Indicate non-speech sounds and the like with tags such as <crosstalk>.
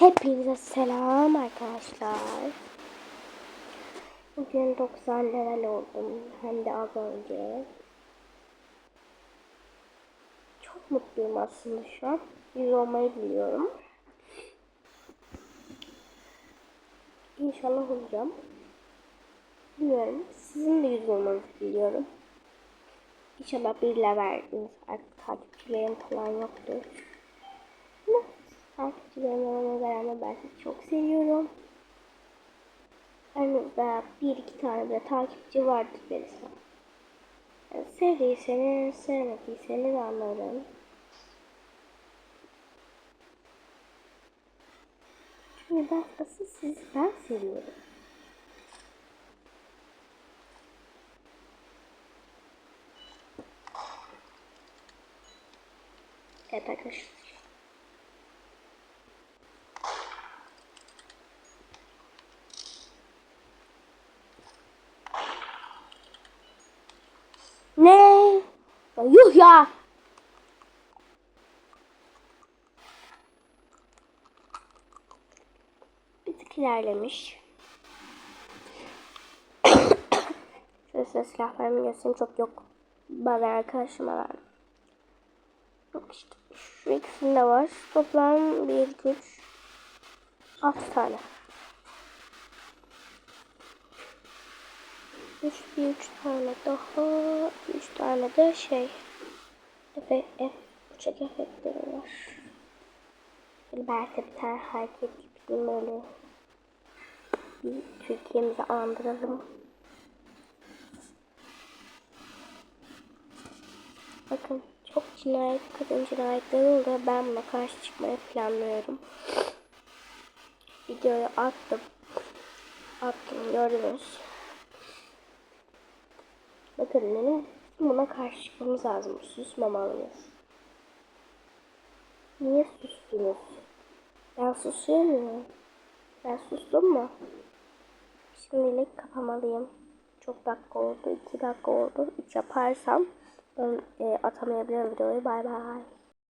Hepinize selam arkadaşlar. Bugün 90 level oldum. Hem de az önce. Çok mutluyum aslında şu an. Yüz olmayı biliyorum. İnşallah olacağım. Bilmiyorum. Sizin de yüz olmanızı biliyorum. İnşallah bir level takipçilerim falan yoktur. Takipçilerim olana rağmen ben sizi çok seviyorum. Aranızda bir iki tane de takipçi vardır birisi. Yani sevdiyseniz, sevmediyseniz anlarım. Çünkü ben asıl sizi ben seviyorum. Evet arkadaşlar. Ne? Ya yuh ya. Bir tık ilerlemiş. <coughs> Şöyle size silahlarımı göstereyim çok yok. Bazı arkadaşıma verdim. Yok işte. Şu ikisinde var. Toplam 1, 2, 3, 6 tane. 3, bir üç tane daha. 3 tane de şey. Efe, F, uçak efektleri var. Belki bir tane hareket öyle. Bir Türkiye'mizi andıralım. Bakın çok cinayet, kadın cinayetleri oluyor. Ben buna karşı çıkmayı planlıyorum. Videoyu attım. Attım gördünüz. Bakın benim buna karşı çıkmamız lazım. Susmamalıyız. Niye sustunuz? Ben susuyor muyum? Ben sustum mu? Şimdilik kapamalıyım. Çok dakika oldu. 2 dakika oldu. 3 yaparsam ben e, atamayabilirim videoyu. Bay bay.